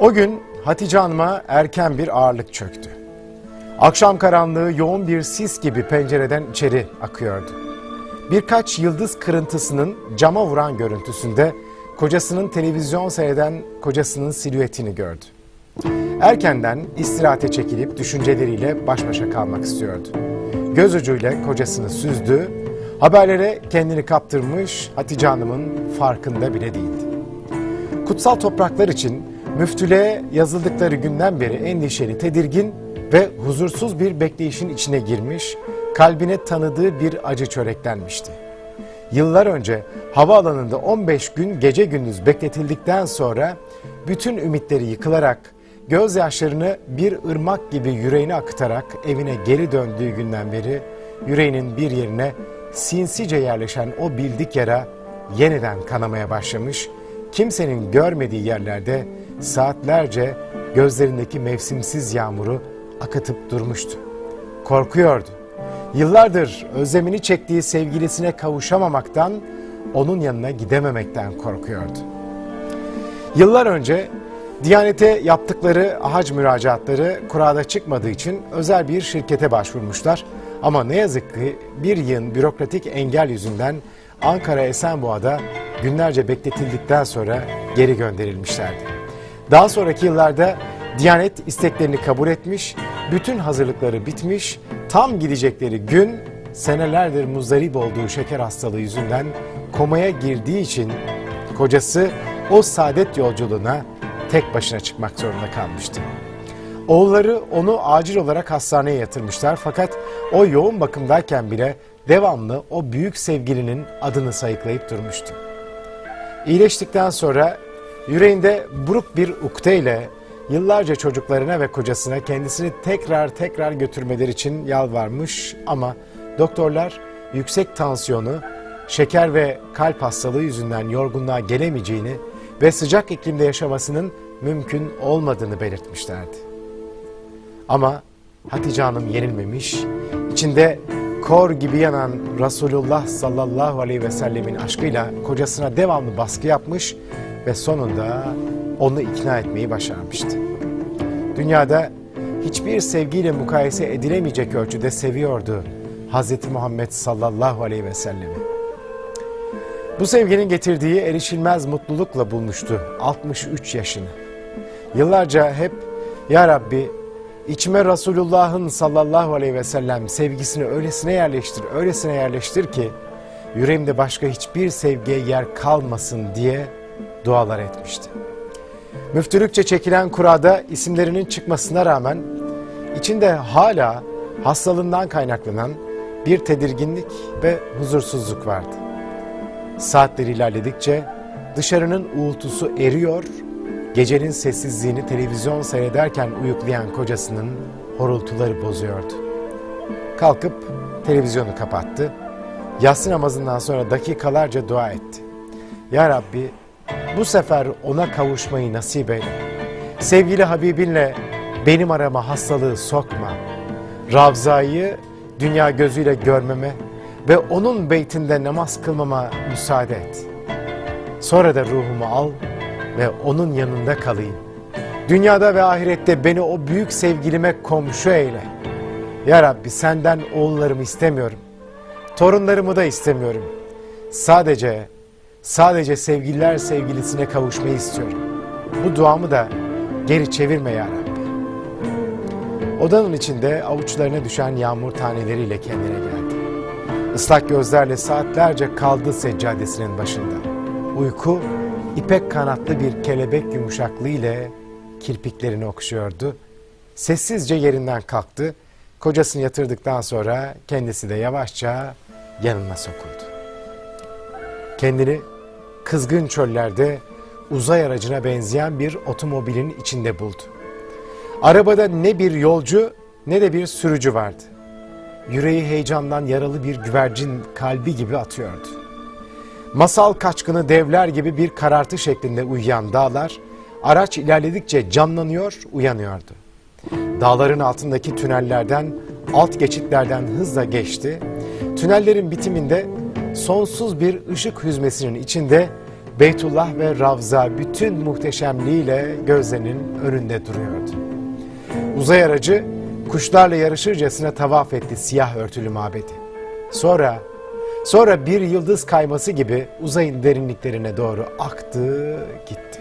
O gün Hatice Hanım'a erken bir ağırlık çöktü. Akşam karanlığı yoğun bir sis gibi pencereden içeri akıyordu. Birkaç yıldız kırıntısının cama vuran görüntüsünde kocasının televizyon seyreden kocasının silüetini gördü. Erkenden istirahate çekilip düşünceleriyle baş başa kalmak istiyordu. Göz ucuyla kocasını süzdü, haberlere kendini kaptırmış Hatice Hanım'ın farkında bile değildi. Kutsal topraklar için müftülüğe yazıldıkları günden beri endişeli, tedirgin ve huzursuz bir bekleyişin içine girmiş, kalbine tanıdığı bir acı çöreklenmişti. Yıllar önce havaalanında 15 gün gece gündüz bekletildikten sonra bütün ümitleri yıkılarak gözyaşlarını bir ırmak gibi yüreğine akıtarak evine geri döndüğü günden beri yüreğinin bir yerine sinsice yerleşen o bildik yara yeniden kanamaya başlamış, kimsenin görmediği yerlerde saatlerce gözlerindeki mevsimsiz yağmuru akıtıp durmuştu. Korkuyordu. Yıllardır özlemini çektiği sevgilisine kavuşamamaktan, onun yanına gidememekten korkuyordu. Yıllar önce Diyanete yaptıkları hac müracaatları kurada çıkmadığı için özel bir şirkete başvurmuşlar. Ama ne yazık ki bir yığın bürokratik engel yüzünden Ankara Esenboğa'da günlerce bekletildikten sonra geri gönderilmişlerdi. Daha sonraki yıllarda Diyanet isteklerini kabul etmiş, bütün hazırlıkları bitmiş, tam gidecekleri gün senelerdir muzdarip olduğu şeker hastalığı yüzünden komaya girdiği için kocası o saadet yolculuğuna tek başına çıkmak zorunda kalmıştı. Oğulları onu acil olarak hastaneye yatırmışlar fakat o yoğun bakımdayken bile devamlı o büyük sevgilinin adını sayıklayıp durmuştu. İyileştikten sonra yüreğinde buruk bir ukdeyle yıllarca çocuklarına ve kocasına kendisini tekrar tekrar götürmeleri için yalvarmış ama doktorlar yüksek tansiyonu, şeker ve kalp hastalığı yüzünden yorgunluğa gelemeyeceğini ve sıcak iklimde yaşamasının mümkün olmadığını belirtmişlerdi. Ama Hatice Hanım yenilmemiş, içinde kor gibi yanan Resulullah sallallahu aleyhi ve sellemin aşkıyla kocasına devamlı baskı yapmış ve sonunda onu ikna etmeyi başarmıştı. Dünyada hiçbir sevgiyle mukayese edilemeyecek ölçüde seviyordu Hz. Muhammed sallallahu aleyhi ve sellemi. Bu sevginin getirdiği erişilmez mutlulukla bulmuştu 63 yaşını. Yıllarca hep Ya Rabbi içime Resulullah'ın sallallahu aleyhi ve sellem sevgisini öylesine yerleştir, öylesine yerleştir ki yüreğimde başka hiçbir sevgiye yer kalmasın diye dualar etmişti. Müftülükçe çekilen kurada isimlerinin çıkmasına rağmen içinde hala hastalığından kaynaklanan bir tedirginlik ve huzursuzluk vardı. Saatler ilerledikçe dışarının uğultusu eriyor, gecenin sessizliğini televizyon seyrederken uyuklayan kocasının horultuları bozuyordu. Kalkıp televizyonu kapattı. Yatsı namazından sonra dakikalarca dua etti. Ya Rabbi bu sefer ona kavuşmayı nasip eyle. Sevgili Habibinle benim arama hastalığı sokma. Ravzayı dünya gözüyle görmeme, ve onun beytinde namaz kılmama müsaade et. Sonra da ruhumu al ve onun yanında kalayım. Dünyada ve ahirette beni o büyük sevgilime komşu eyle. Ya Rabbi senden oğullarımı istemiyorum. Torunlarımı da istemiyorum. Sadece, sadece sevgililer sevgilisine kavuşmayı istiyorum. Bu duamı da geri çevirme ya Rabbi. Odanın içinde avuçlarına düşen yağmur taneleriyle kendine geldi. Islak gözlerle saatlerce kaldı seccadesinin başında. Uyku ipek kanatlı bir kelebek yumuşaklığı ile kirpiklerini okşuyordu. Sessizce yerinden kalktı. Kocasını yatırdıktan sonra kendisi de yavaşça yanına sokuldu. Kendini kızgın çöllerde uzay aracına benzeyen bir otomobilin içinde buldu. Arabada ne bir yolcu ne de bir sürücü vardı. Yüreği heyecandan yaralı bir güvercin kalbi gibi atıyordu. Masal kaçkını devler gibi bir karartı şeklinde uyuyan dağlar, araç ilerledikçe canlanıyor, uyanıyordu. Dağların altındaki tünellerden, alt geçitlerden hızla geçti. Tünellerin bitiminde sonsuz bir ışık hüzmesinin içinde Beytullah ve Ravza bütün muhteşemliğiyle gözlerinin önünde duruyordu. Uzay aracı kuşlarla yarışırcasına tavaf etti siyah örtülü mabedi. Sonra, sonra bir yıldız kayması gibi uzayın derinliklerine doğru aktı gitti.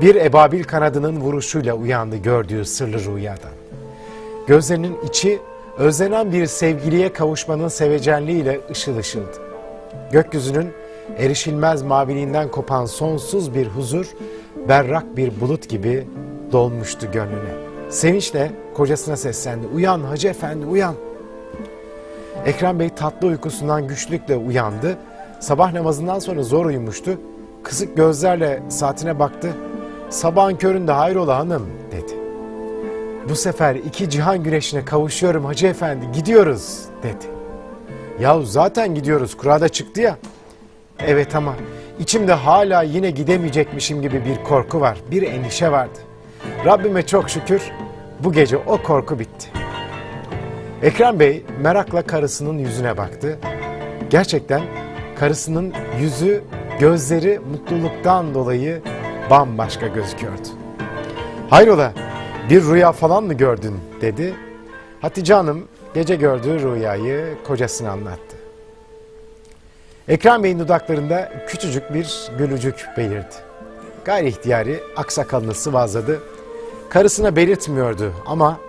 Bir ebabil kanadının vuruşuyla uyandı gördüğü sırlı rüyadan. Gözlerinin içi özlenen bir sevgiliye kavuşmanın sevecenliğiyle ışıl ışıldı. Gökyüzünün erişilmez maviliğinden kopan sonsuz bir huzur, berrak bir bulut gibi dolmuştu gönlüne. Sevinçle kocasına seslendi. Uyan Hacı Efendi uyan. Ekrem Bey tatlı uykusundan güçlükle uyandı. Sabah namazından sonra zor uyumuştu. Kısık gözlerle saatine baktı. Sabahın köründe hayrola hanım dedi. Bu sefer iki cihan güneşine kavuşuyorum Hacı Efendi gidiyoruz dedi. Yahu zaten gidiyoruz kurada çıktı ya. Evet ama içimde hala yine gidemeyecekmişim gibi bir korku var, bir endişe vardı. Rabbime çok şükür bu gece o korku bitti. Ekrem Bey merakla karısının yüzüne baktı. Gerçekten karısının yüzü, gözleri mutluluktan dolayı bambaşka gözüküyordu. Hayrola bir rüya falan mı gördün dedi. Hatice Hanım gece gördüğü rüyayı kocasına anlattı. Ekrem Bey'in dudaklarında küçücük bir gülücük belirdi. Gayri ihtiyari aksakalını sıvazladı. Karısına belirtmiyordu ama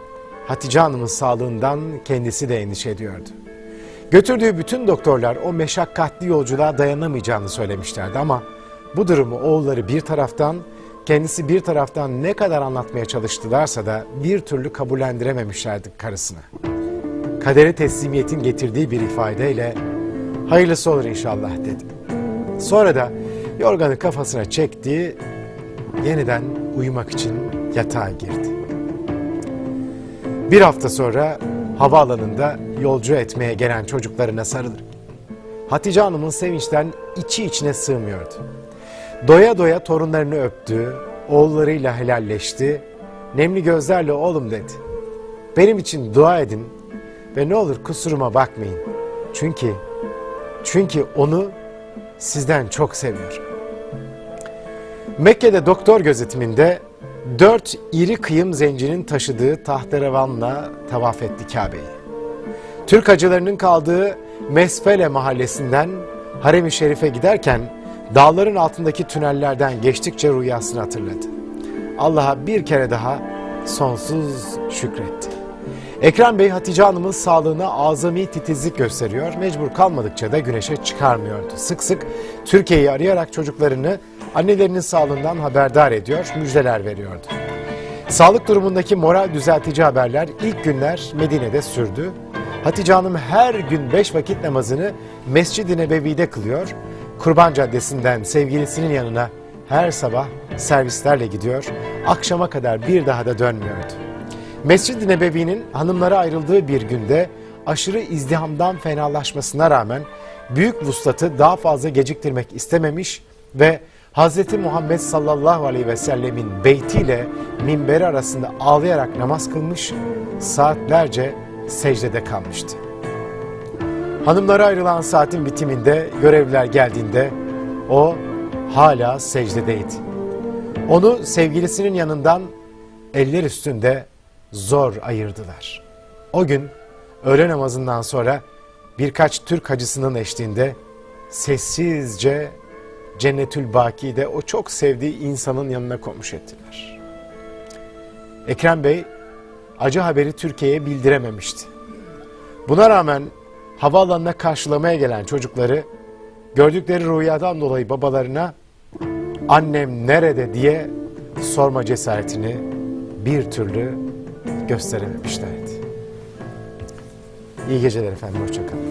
Hatice Hanım'ın sağlığından kendisi de endişe ediyordu. Götürdüğü bütün doktorlar o meşakkatli yolculuğa dayanamayacağını söylemişlerdi ama bu durumu oğulları bir taraftan, kendisi bir taraftan ne kadar anlatmaya çalıştılarsa da bir türlü kabullendirememişlerdi karısına. Kadere teslimiyetin getirdiği bir ifadeyle hayırlısı olur inşallah dedi. Sonra da yorganı kafasına çekti, yeniden uyumak için yatağa girdi. Bir hafta sonra havaalanında yolcu etmeye gelen çocuklarına sarılır. Hatice Hanım'ın sevinçten içi içine sığmıyordu. Doya doya torunlarını öptü, oğullarıyla helalleşti. Nemli gözlerle oğlum dedi. Benim için dua edin ve ne olur kusuruma bakmayın. Çünkü çünkü onu sizden çok seviyorum. Mekke'de doktor gözetiminde dört iri kıyım zencinin taşıdığı tahterevanla tavaf etti Kabe'yi. Türk hacılarının kaldığı Mesfele mahallesinden Harem-i Şerif'e giderken dağların altındaki tünellerden geçtikçe rüyasını hatırladı. Allah'a bir kere daha sonsuz şükretti. Ekrem Bey Hatice Hanım'ın sağlığına azami titizlik gösteriyor. Mecbur kalmadıkça da güneşe çıkarmıyordu. Sık sık Türkiye'yi arayarak çocuklarını annelerinin sağlığından haberdar ediyor, müjdeler veriyordu. Sağlık durumundaki moral düzeltici haberler ilk günler Medine'de sürdü. Hatice Hanım her gün beş vakit namazını Mescid-i Nebevi'de kılıyor. Kurban Caddesi'nden sevgilisinin yanına her sabah servislerle gidiyor. Akşama kadar bir daha da dönmüyordu. Mescid-i Nebevi'nin hanımlara ayrıldığı bir günde aşırı izdihamdan fenalaşmasına rağmen büyük vuslatı daha fazla geciktirmek istememiş ve Hz. Muhammed sallallahu aleyhi ve sellemin beytiyle minberi arasında ağlayarak namaz kılmış, saatlerce secdede kalmıştı. Hanımlara ayrılan saatin bitiminde görevliler geldiğinde o hala secdedeydi. Onu sevgilisinin yanından eller üstünde zor ayırdılar. O gün öğle namazından sonra birkaç Türk hacısının eşliğinde sessizce Cennetül Baki'de o çok sevdiği insanın yanına komuş ettiler. Ekrem Bey acı haberi Türkiye'ye bildirememişti. Buna rağmen havaalanına karşılamaya gelen çocukları gördükleri rüyadan dolayı babalarına annem nerede diye sorma cesaretini bir türlü gösterememişlerdi. İyi geceler efendim, hoşçakalın.